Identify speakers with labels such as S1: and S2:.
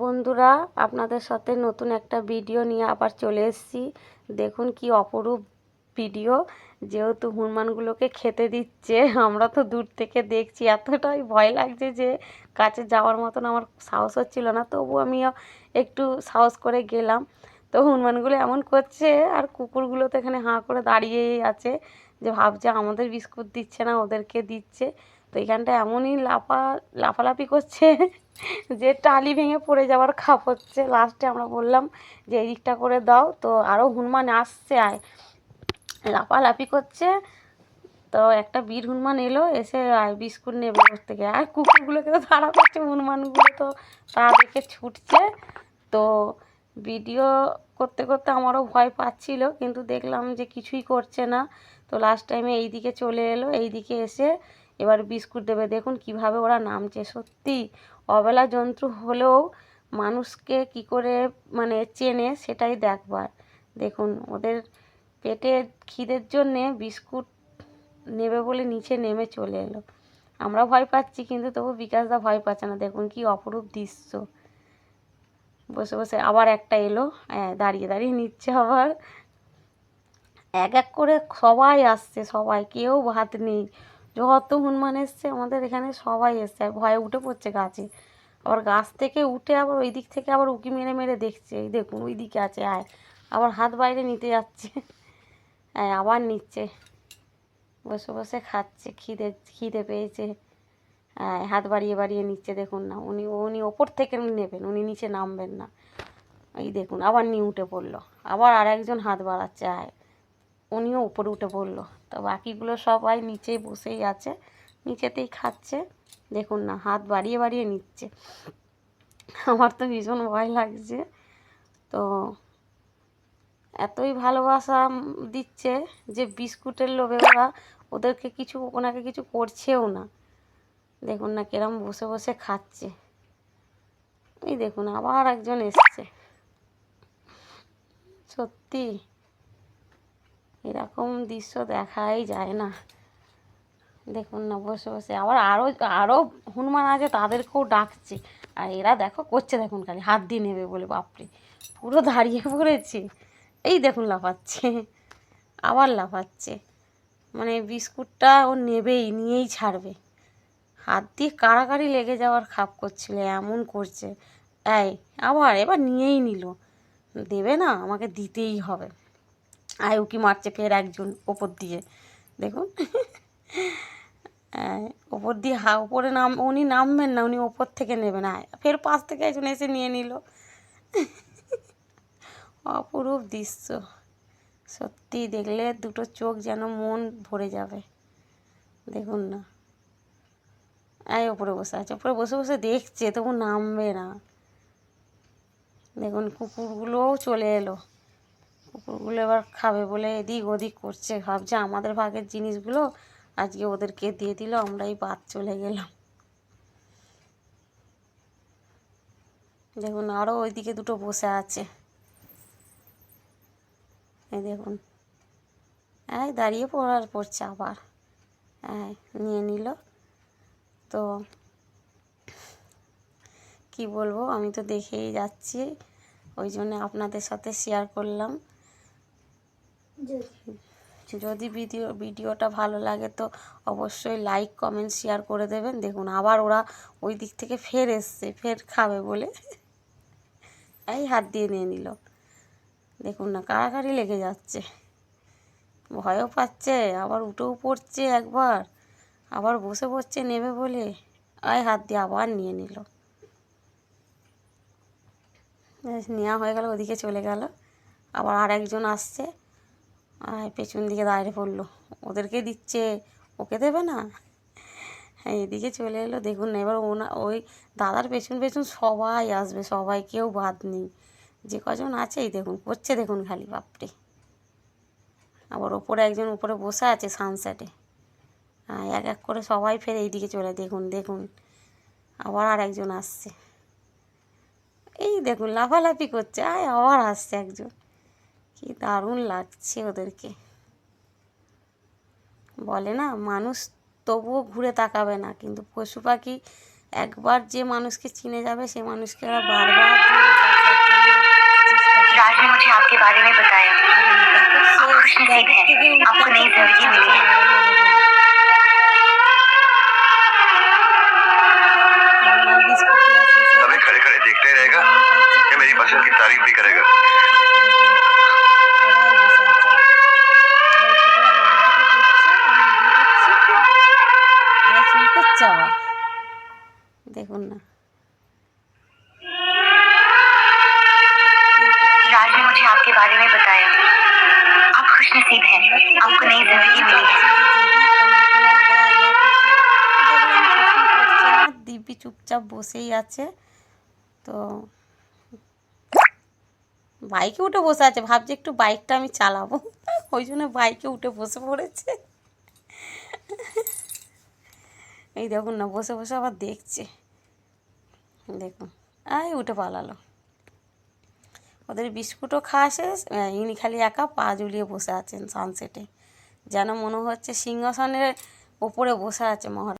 S1: বন্ধুরা, আপনাদের সাথে নতুন একটা ভিডিও নিয়ে আবার চলে এসেছি। দেখুন কি অপরূপ ভিডিও। যেহেতু হনুমানগুলোকে খেতে দিচ্ছে, আমরা তো দূর থেকে দেখছি। এতটাই ভয় লাগছে যে কাছে যাওয়ার মতন আমার সাহস হচ্ছিল না, তবু আমিও একটু সাহস করে গেলাম। তো হনুমানগুলো এমন করছে, আর কুকুরগুলো তো এখানে হাঁ করে দাঁড়িয়েই আছে যে ভাবছে আমাদের বিস্কুট দিচ্ছে না, ওদেরকে দিচ্ছে। তো এখানটা এমনই লাফা, লাফালাফি করছে। যে টালি ভেঙে পড়ে যাওয়ার খাপ হচ্ছে। লাস্টে আমরা বললাম যে এই দিকটা করে দাও। তো আরও হনুমান আসছে, আয়। লাফালাফি করছে। তো একটা বীর হনুমান এলো, এসে আর বিস্কুট নেবে ওর থেকে। আর কুকুরগুলোকে তো তাড়া করছে হনুমানগুলো তো তা দেখে ছুটছে। তো ভিডিও করতে করতে আমারও ভয় পাচ্ছিল, কিন্তু দেখলাম যে কিছুই করছে না। তো লাস্ট টাইমে এই দিকে চলে এলো এই দিকে এসে এবার বিস্কুট দেবে। দেখুন কীভাবে ওরা নামছে। সত্যি অবেলা জন্তু হলেও মানুষকে কি করে মানে চেনে সেটাই দেখবার। দেখুন ওদের পেটে খিদের জন্যে বিস্কুট নেবে বলে নিচে নেমে চলে এলো। আমরা ভয় পাচ্ছি কিন্তু তবু বিকাশদা ভয় পাচ্ছে না। দেখুন কি অপরূপ দৃশ্য। বসে বসে আবার একটা এলো। হ্যাঁ দাঁড়িয়ে দাঁড়িয়ে নিচ্ছে আবার। এক এক করে সবাই আসছে, সবাই। কেউ ভাত নেই। যত হনুমান এসছে, আমাদের এখানে সবাই এসছে। আর ভয়ে উঠে পড়ছে গাছে। আবার গাছ থেকে উঠে আবার ওই দিক থেকে আবার উকি মেরে মেরে দেখছে। এই দেখুন, ওই দিকে আছে, আয়। আবার হাত বাইরে নিতে যাচ্ছে। হ্যাঁ আবার নিচ্ছে। বসে বসে খাচ্ছে, খিদে খিদে পেয়েছে। হ্যাঁ হাত বাড়িয়ে বাড়িয়ে নিচ্ছে, দেখুন না। উনি উনি ওপর থেকে নেবেন, উনি নিচে নামবেন না। এই দেখুন, আবার নিয়ে উঠে পড়ল। আবার আর একজন হাত বাড়াচ্ছে, আয়। উনিও উপরে উঠে পড়ল তো বাকিগুলো সবাই নিচেই বসেই আছে, নিচেতেই খাচ্ছে। দেখুন না, হাত বাড়িয়ে বাড়িয়ে নিচ্ছে। আমার তো ভীষণ ভয় লাগছে। তো এতই ভালোবাসা দিচ্ছে যে বিস্কুটের লোভে ওরা ওদেরকে কিছু, ওনাকে কিছু করছেও না। দেখুন না কিরম বসে বসে খাচ্ছে। এই দেখুন, আবার একজন এসছে। সত্যি। এরকম দৃশ্য দেখাই যায় না। দেখুন না, বসে বসে। আবার আরও আরও হনুমান আছে, তাদেরকেও ডাকছে। আর এরা দেখো করছে, দেখুন খালি, হাত দিয়ে নেবে বলে, বাপরে। পুরো দাঁড়িয়ে পড়েছে। এই দেখুন লাফাচ্ছে, আবার লাফাচ্ছে। মানে বিস্কুটটা ও নেবেই, নিয়েই ছাড়বে। হাত দিয়ে কাড়াকাড়ি লেগে যাওয়ার খাপ করছিল, এমন করছে। এই, আবার এবার নিয়েই নিল। দেবে না, আমাকে দিতেই হবে। আয়, উকি মারছে ফের একজন ওপর দিয়ে। দেখুন। ওপর দিয়ে হা, ওপরে নাম, উনি নামবেন না, উনি ওপর থেকে নেবেন। আয়, ফের পাশ থেকে একজন এসে নিয়ে নিল। অপরূপ দৃশ্য। সত্যি দেখলে দুটো চোখ যেন মন ভরে যাবে। দেখুন না। এই ওপরে বসে আছে, ওপরে বসে বসে দেখছে, তবু নামবে না। দেখুন, কুকুরগুলোও চলে এলো। কুকুরগুলো এবার খাবে বলে এদিক ওদিক করছে। ভাবছে আমাদের ভাগের জিনিসগুলো আজকে ওদেরকে দিয়ে দিল আমরা এই বাদ চলে গেলাম। দেখুন আরও ওইদিকে দুটো বসে আছে। এই দেখুন। এই দাঁড়িয়ে পড়ার পড়ছে আবার। হ্যাঁ নিয়ে নিল। তো কি বলব, আমি তো দেখেই যাচ্ছি। ওই জন্য আপনাদের সাথে শেয়ার করলাম। যদি ভিডিও, ভিডিওটা ভালো লাগে তো অবশ্যই লাইক কমেন্ট শেয়ার করে দেবেন। দেখুন, আবার ওরা ওই দিক থেকে ফের এসছে, ফের খাবে বলে। এই হাত দিয়ে নিয়ে নিল। দেখুন না, কাড়াকাড়ি লেগে যাচ্ছে। ভয়ও পাচ্ছে, আবার উঠেও পড়ছে একবার। আবার বসে পড়ছে নেবে বলে। আয় হাত দিয়ে আবার নিয়ে নিল। নেওয়া হয়ে গেল, ওদিকে চলে গেল। আবার আর একজন আসছে। আর পেছন দিকে দাঁড়িয়ে পড়ল। ওদেরকে দিচ্ছে, ওকে দেবে না? হ্যাঁ এদিকে চলে এলো। দেখুন না, এবার ওনা, ওই দাদার পেছন পেছন সবাই আসবে, সবাই কেউ বাদ নেই। যে কজন আছে এই দেখুন, করছে দেখুন খালি, বাপরে। আবার ওপরে একজন উপরে বসে আছে সানসেটে হ্যাঁ এক এক করে সবাই ফের এইদিকে চলে দেখুন দেখুন, আবার আর একজন আসছে। এই দেখুন, লাফালাফি করছে। আয়, আবার আসছে একজন। কি দারুণ লাগছে ওদেরকে বলে না মানুষ তবুও ঘুরে তাকাবে না কিন্তু পশু পাখি একবার যে মানুষকে চিনে যাবে সে মানুষকে আর বারবার ধরে ডাকবার জন্য চেষ্টা করে।
S2: राज ने मुझे आपके बारे में बताया
S1: দেখো, সে
S2: आप खुशनसीब
S1: ব্যাগ
S2: हैं।
S1: থেকে উঠে
S2: आपको नई
S1: একটা
S2: जिंदगी मिली है।
S1: চাকরি করে নেবে বলে। আমার বিস্কুট দেওয়া শেষ হয়ে
S3: हमें
S1: গেছে।
S3: खड़े खड़े देखते ही रहेगा
S1: আমি বাচ্চা
S3: या मेरी पसंद की तारीफ भी करेगा
S1: চুল করছে আবার। দেখুন না
S2: राज ने मुझे आपके बारे में बताया आप खुशनसीब हैं आपको नई जिंदगी मिली है
S1: দিব্যি চুপচাপ বসেই আছে তো বাইকে উঠে বসে আছে ভাবছি একটু বাইকটা আমি চালাবো ওই জন্য বাইকে উঠে বসে পড়েছে এই দেখুন না, বসে বসে আবার দেখছে। দেখুন আই উঠে পালালো। ওদের বিস্কুটও খাওয়া শেষ ইনি খালি একা পা ঝুলিয়ে বসে আছেন সানসেটে যেন মনে হচ্ছে সিংহাসনের ওপরে বসে আছে মহারাজ